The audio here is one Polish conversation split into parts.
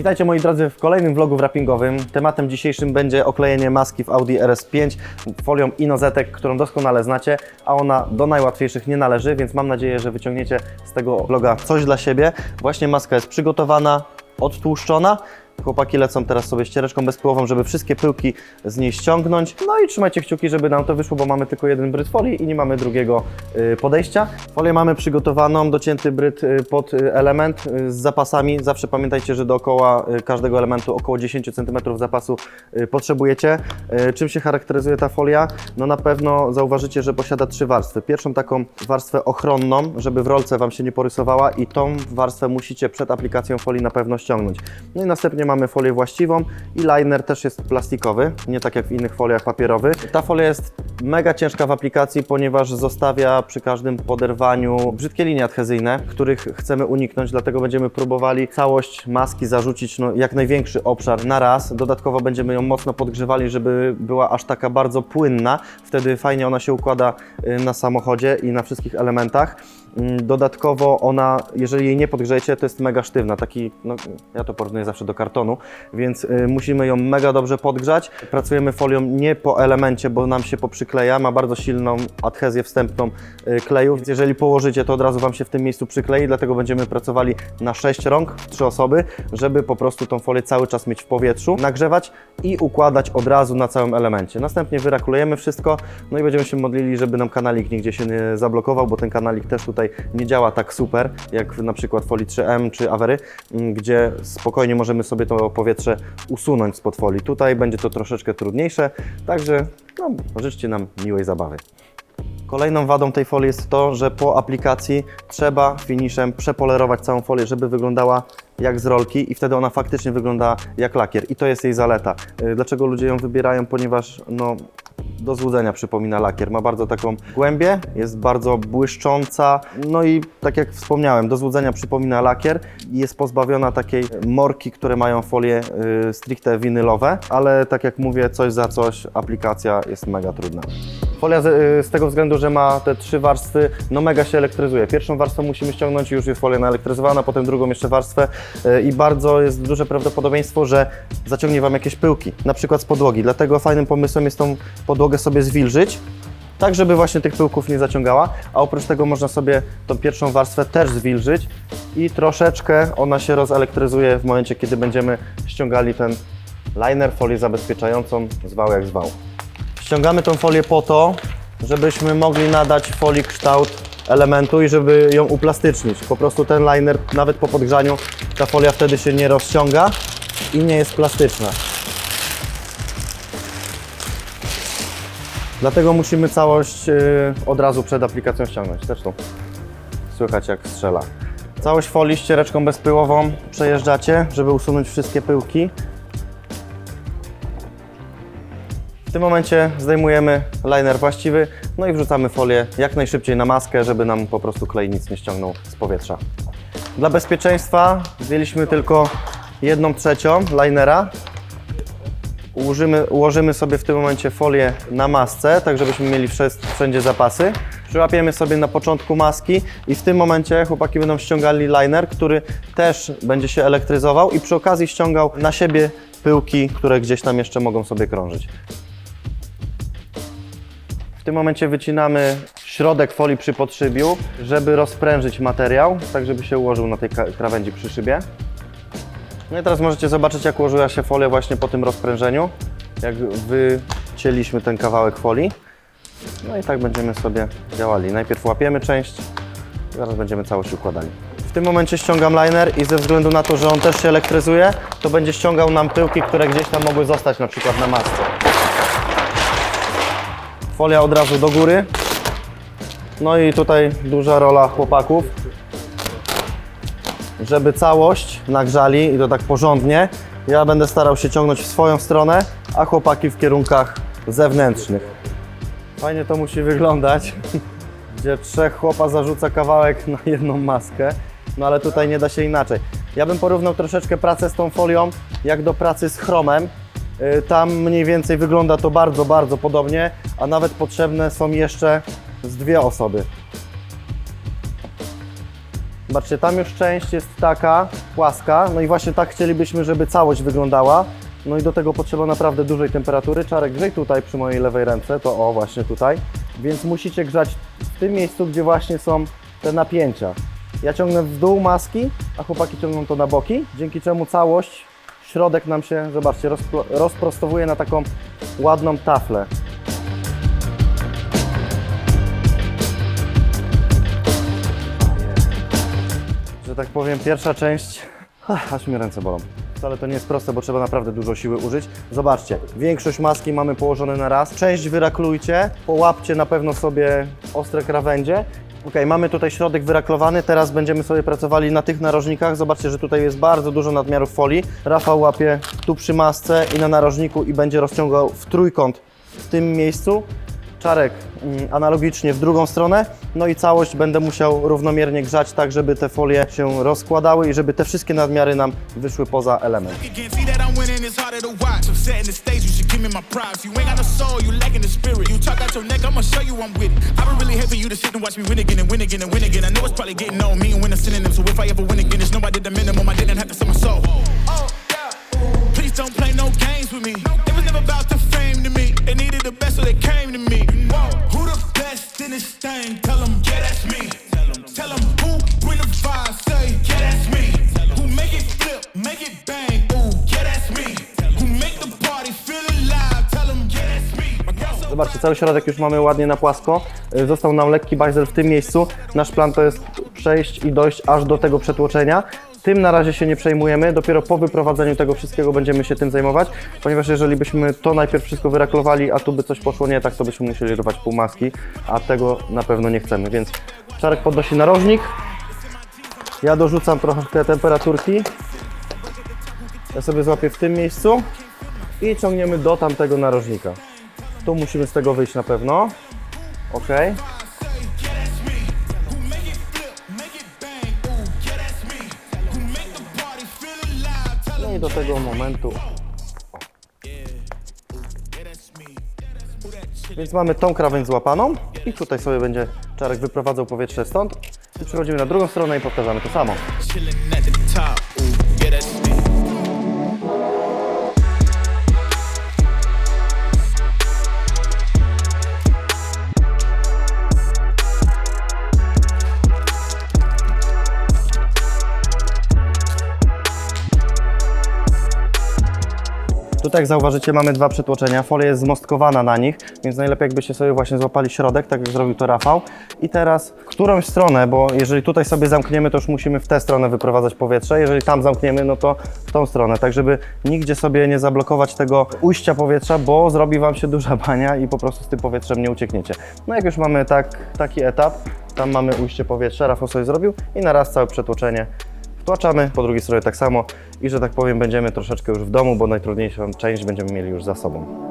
Witajcie moi drodzy w kolejnym vlogu wrappingowym. Tematem dzisiejszym będzie oklejenie maski w Audi RS5 folią Inozetek, którą doskonale znacie, a ona do najłatwiejszych nie należy, więc mam nadzieję, że wyciągniecie z tego vloga coś dla siebie. Właśnie maska jest przygotowana, odtłuszczona. Chłopaki lecą teraz sobie ściereczką bezpyłową, żeby wszystkie pyłki z niej ściągnąć. No i trzymajcie kciuki, żeby nam to wyszło, bo mamy tylko jeden bryt folii i nie mamy drugiego y, podejścia. Folię mamy przygotowaną, docięty bryt y, pod y, element z zapasami. Zawsze pamiętajcie, że dookoła każdego elementu około 10 cm zapasu potrzebujecie. Czym się charakteryzuje ta folia? No na pewno zauważycie, że posiada trzy warstwy. Pierwszą taką warstwę ochronną, żeby w rolce Wam się nie porysowała i tą warstwę musicie przed aplikacją folii na pewno ściągnąć. No i następnie mamy folię właściwą i liner też jest plastikowy, nie tak jak w innych foliach papierowy. Ta folia jest mega ciężka w aplikacji, ponieważ zostawia przy każdym poderwaniu brzydkie linie adhezyjne, których chcemy uniknąć, dlatego będziemy próbowali całość maski zarzucić no, jak największy obszar na raz. Dodatkowo będziemy ją mocno podgrzewali, żeby była aż taka bardzo płynna. Wtedy fajnie ona się układa y, na samochodzie i na wszystkich elementach. Mm, Dodatkowo ona, jeżeli jej nie podgrzejecie, to jest mega sztywna. Taki, no, ja to porównuję zawsze do kartonu, więc y, musimy ją mega dobrze podgrzać. Pracujemy folią nie po elemencie, bo nam się poprzykleja. Ma bardzo silną adhezję wstępną y, kleju, więc jeżeli położycie, to od razu Wam się w tym miejscu przyklei. Dlatego będziemy pracowali na 6 rąk, 3 osoby, żeby po prostu tą folię cały czas mieć w powietrzu, nagrzewać i układać od razu na całym elemencie. Następnie wyrakulujemy wszystko, no i będziemy się modlili, żeby nam kanalik nigdzie się nie zablokował, bo ten kanalik też tutaj nie działa tak super, jak na przykład folii 3M czy Avery, m, gdzie spokojnie możemy sobie to powietrze usunąć spod folii. Tutaj będzie to troszeczkę trudniejsze, także no, życzcie nam miłej zabawy. Kolejną wadą tej folii jest to, że po aplikacji trzeba finiszem przepolerować całą folię, żeby wyglądała jak z rolki i wtedy ona faktycznie wygląda jak lakier i to jest jej zaleta. Y, Dlaczego ludzie ją wybierają? Ponieważ no, do złudzenia przypomina lakier. Ma bardzo taką głębię, jest bardzo błyszcząca, no i tak jak wspomniałem, do złudzenia przypomina lakier i jest pozbawiona takiej morki, które mają folie y, stricte winylowe, ale tak jak mówię, coś za coś, aplikacja jest mega trudna. Folia z, y, z tego względu, że ma te trzy warstwy, no mega się elektryzuje. Pierwszą warstwę musimy ściągnąć i już jest folia naelektryzowana, potem drugą jeszcze warstwę y, i bardzo jest duże prawdopodobieństwo, że zaciągnie Wam jakieś pyłki, na przykład z podłogi. Dlatego fajnym pomysłem jest tą podłogę sobie zwilżyć, tak żeby właśnie tych pyłków nie zaciągała, a oprócz tego można sobie tą pierwszą warstwę też zwilżyć i troszeczkę ona się rozelektryzuje w momencie, kiedy będziemy ściągali ten liner, folię zabezpieczającą, zwał jak zwał. Ściągamy tą folię po to, żebyśmy mogli nadać folii kształt elementu i żeby ją uplastycznić. Po prostu ten liner, nawet po podgrzaniu, ta folia wtedy się nie rozciąga i nie jest plastyczna. Dlatego musimy całość y, od razu przed aplikacją ściągnąć. Zresztą słychać jak strzela. Całość folii ściereczką bezpyłową przejeżdżacie, żeby usunąć wszystkie pyłki. W tym momencie zdejmujemy liner właściwy, no i wrzucamy folię jak najszybciej na maskę, żeby nam po prostu klej nic nie ściągnął z powietrza. Dla bezpieczeństwa zdjęliśmy tylko jedną trzecią linera. Ułożymy, ułożymy sobie w tym momencie folię na masce, tak żebyśmy mieli wszędzie, zapasy. Przyłapiemy sobie na początku maski i w tym momencie chłopaki będą ściągali liner, który też będzie się elektryzował i przy okazji ściągał na siebie pyłki, które gdzieś tam jeszcze mogą sobie krążyć. W tym momencie wycinamy środek folii przy podszybiu, żeby rozprężyć materiał, tak żeby się ułożył na tej krawędzi przy szybie. No i teraz możecie zobaczyć, jak ułożyła się folia właśnie po tym rozprężeniu, jak wycięliśmy ten kawałek folii. No i tak będziemy sobie działali. Najpierw łapiemy część, zaraz będziemy całość układali. W tym momencie ściągam liner i ze względu na to, że on też się elektryzuje, to będzie ściągał nam pyłki, które gdzieś tam mogły zostać na przykład na masce. Folia od razu do góry. No i tutaj duża rola chłopaków, żeby całość nagrzali i to tak porządnie. Ja będę starał się ciągnąć w swoją stronę, a chłopaki w kierunkach zewnętrznych. Fajnie to musi wyglądać, gdzie trzech chłopa zarzuca kawałek na jedną maskę, no ale tutaj nie da się inaczej. Ja bym porównał troszeczkę pracę z tą folią, jak do pracy z chromem. Y, Tam mniej więcej wygląda to bardzo, bardzo podobnie, a nawet potrzebne są jeszcze z dwie osoby. Zobaczcie, tam już część jest taka płaska, no i właśnie tak chcielibyśmy, żeby całość wyglądała. No i do tego potrzeba naprawdę dużej temperatury. Czarek, grzej tutaj przy mojej lewej ręce, to o, właśnie tutaj. Więc musicie grzać w tym miejscu, gdzie właśnie są te napięcia. Ja ciągnę w dół maski, a chłopaki ciągną to na boki, dzięki czemu całość, środek nam się, zobaczcie, rozpro- rozprostowuje na taką ładną taflę. Tak powiem, pierwsza część, aż mi ręce bolą. Wcale to nie jest proste, bo trzeba naprawdę dużo siły użyć. Zobaczcie, większość maski mamy położone na raz. Część wyraklujcie, połapcie na pewno sobie ostre krawędzie. Ok, mamy tutaj środek wyraklowany, teraz będziemy sobie pracowali na tych narożnikach. Zobaczcie, że tutaj jest bardzo dużo nadmiarów folii. Rafał łapie tu przy masce i na narożniku i będzie rozciągał w trójkąt w tym miejscu. Czarek mm, analogicznie w drugą stronę, no i całość będę musiał równomiernie grzać tak, żeby te folie się rozkładały i żeby te wszystkie nadmiary nam wyszły poza element. Please don't play no games with me. It was never about the. They needed the best, so they came to me. Who the best in this thing? Tell them, yeah, that's me. Tell them who bring the vibe, say, yeah, that's me. Who make it flip, make it bang, Zobaczcie, cały środek już mamy ładnie na płasko. Y, Został nam lekki bajzel w tym miejscu. Nasz plan to jest przejść i dojść aż do tego przetłoczenia. Tym na razie się nie przejmujemy, dopiero po wyprowadzeniu tego wszystkiego będziemy się tym zajmować, ponieważ jeżeli byśmy to najpierw wszystko wyraklowali, a tu by coś poszło nie tak, to byśmy musieli rwać pół maski, a tego na pewno nie chcemy, więc Czarek podnosi narożnik, ja dorzucam trochę temperaturki, ja sobie złapię w tym miejscu i ciągniemy do tamtego narożnika. Tu musimy z tego wyjść na pewno. Ok. Do tego momentu. Więc mamy tą krawędź złapaną i tutaj sobie będzie czarek wyprowadzał powietrze stąd. I przechodzimy na drugą stronę i powtarzamy to samo. Tutaj jak zauważycie mamy dwa przetłoczenia, folia jest zmostkowana na nich, więc najlepiej jakbyście sobie właśnie złapali środek, tak jak zrobił to Rafał. I teraz w którąś stronę, bo jeżeli tutaj sobie zamkniemy, to już musimy w tę stronę wyprowadzać powietrze, jeżeli tam zamkniemy, no to w tą stronę, tak żeby nigdzie sobie nie zablokować tego ujścia powietrza, bo zrobi Wam się duża bania i po prostu z tym powietrzem nie uciekniecie. No jak już mamy tak, taki etap, tam mamy ujście powietrza, Rafał sobie zrobił i na raz całe przetłoczenie wtłaczamy, po drugiej stronie tak samo i że tak powiem będziemy troszeczkę już w domu, bo najtrudniejszą część będziemy mieli już za sobą.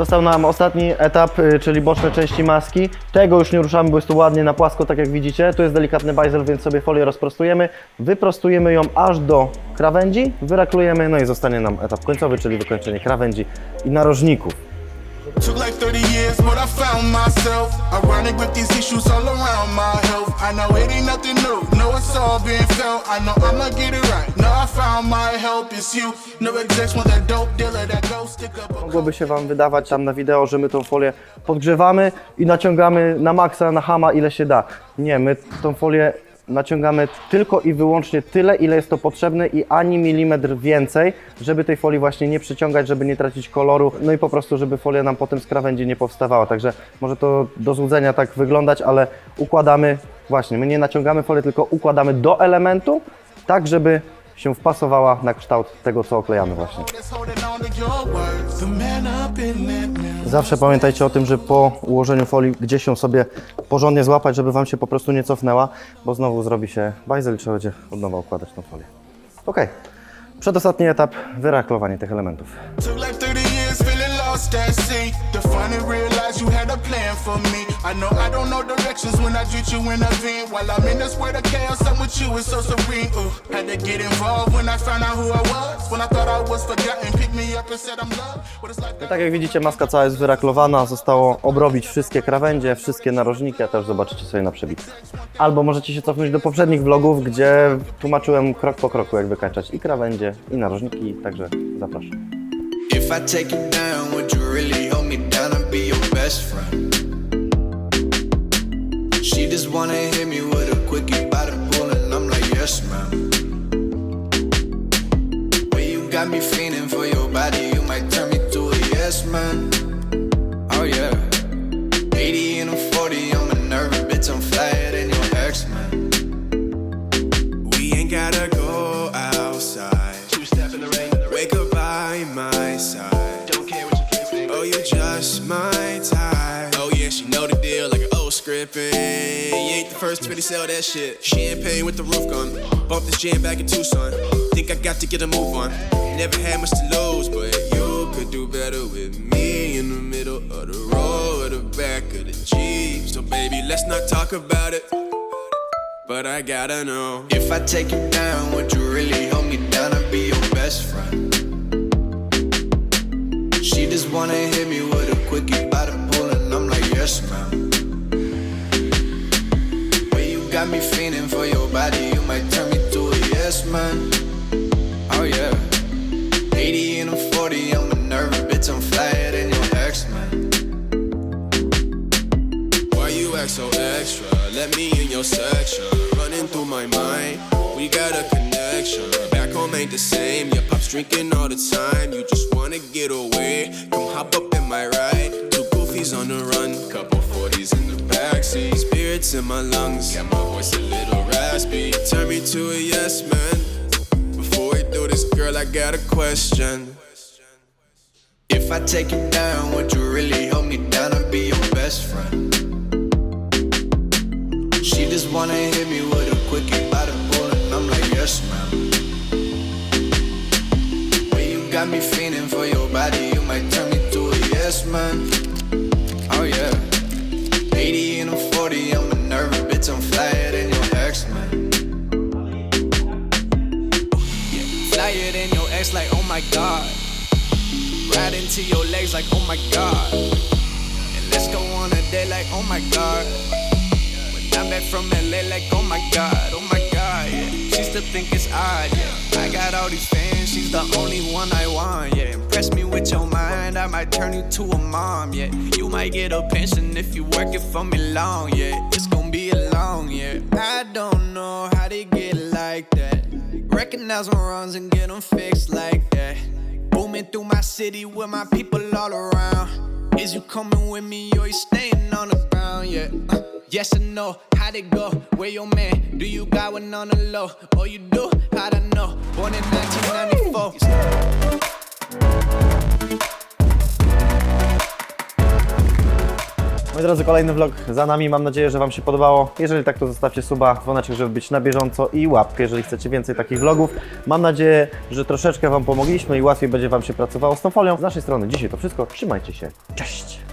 Został nam ostatni etap, y, czyli boczne części maski. Tego już nie ruszamy, bo jest to ładnie na płasko, tak jak widzicie. Tu jest delikatny bajzel, więc sobie folię rozprostujemy. Wyprostujemy ją aż do krawędzi, wyraklujemy, no i zostanie nam etap końcowy, czyli wykończenie krawędzi i narożników. Took like 30 years, but I found myself. Ironic with these issues all around my health. I know it ain't nothing new, no, it's all been felt. I know I'ma get it right. No, I found my help, it's you. No execs want that dope dealer, that go stick up. Mogłoby się Wam wydawać tam na wideo, że my tą folię podgrzewamy i naciągamy na maksa, na hama, ile się da. Nie, my tą folię naciągamy tylko i wyłącznie tyle, ile jest to potrzebne i ani milimetr więcej, żeby tej folii właśnie nie przyciągać, żeby nie tracić koloru, no i po prostu, żeby folia nam potem z krawędzi nie powstawała. Także może to do złudzenia tak wyglądać, ale układamy, właśnie, my nie naciągamy folię, tylko układamy do elementu, tak żeby się wpasowała na kształt tego, co oklejamy właśnie. Zawsze pamiętajcie o tym, że po ułożeniu folii gdzieś ją sobie porządnie złapać, żeby Wam się po prostu nie cofnęła, bo znowu zrobi się bajzel i trzeba będzie od nowa układać tą folię. Ok. Przedostatni etap, wyraklowanie tych elementów. Get involved when I found out who I was. When I thought I was forgotten, picked me up and said I'm loved. What it's like Tak jak widzicie, maska cała jest wyraklowana, zostało obrobić wszystkie krawędzie, wszystkie narożniki, a też zobaczycie sobie na przebitce. Albo możecie się cofnąć do poprzednich vlogów, gdzie tłumaczyłem krok po kroku, jak wykańczać i krawędzie, i narożniki, także zapraszam. If I take you down, would you really hold me down and be your best friend? She just wanna hit me with a quickie by the pool, and I'm like, yes, ma'am. Got me feeling for your body, you might turn me to a yes, man. Oh, yeah. 80 and a 40, I'm a nervous bitch, I'm flyer than your ex, man. We ain't gotta go outside. Two step in the rain. Wake up by my side. Don't care what you think. Oh, you just my type. Oh yeah, she know the deal scripting. You ain't the first to really sell that shit. Champagne with the roof gun. Bump this jam back in Tucson. Think I got to get a move on. Never had much to lose, but you could do better with me in the middle of the road, the back of the Jeep. So baby, let's not talk about it. But I gotta know If I take you down, would you really hold me down and be your best friend? She just wanna hit me Let me in your section. Running through my mind, we got a connection. Back home ain't the same. Your pop's drinking all the time. You just wanna get away. Come hop up in my ride. Two goofies on the run, couple 40s in the backseat. Spirits in my lungs, got my voice a little raspy. Turn me to a yes man. Before we do this, girl, I got a question. If I take you down, would you really hold me down and be your best friend? She just wanna hit me with a quickie by the pool, and I'm like, yes, ma'am. Well, you got me feeling for your body, you might turn me to a yes, man. Oh, yeah. 80 and a 40, I'm a nervous bitch, I'm flyer than your ex, man. Yeah. Flyer than your ex, like, oh my god. Right into your legs, like, oh my god. And let's go on a date, like, oh my god. Back from LA, like, oh my god, oh my god, yeah. She still think it's odd, yeah. I got all these fans, she's the only one I want, yeah. Impress me with your mind, I might turn you to a mom, yeah. You might get a pension if you work it for me long, yeah. It's gonna be a long, yeah. I don't know how they get like that. Recognize my wrongs and get them fixed like that. Booming through my city with my people all around. Is you coming with me or you staying on the ground? Yeah. Uh, yes or no? How'd it go? Where your man? Do you got one on the low? Oh, you do? Know? Born in 1994. Moi drodzy, kolejny vlog za nami. Mam nadzieję, że Wam się podobało. Jeżeli tak, to zostawcie suba, dzwoneczek, żeby być na bieżąco i łapkę, jeżeli chcecie więcej takich vlogów. Mam nadzieję, że troszeczkę Wam pomogliśmy i łatwiej będzie Wam się pracowało z tą folią. Z naszej strony dzisiaj to wszystko. Trzymajcie się. Cześć!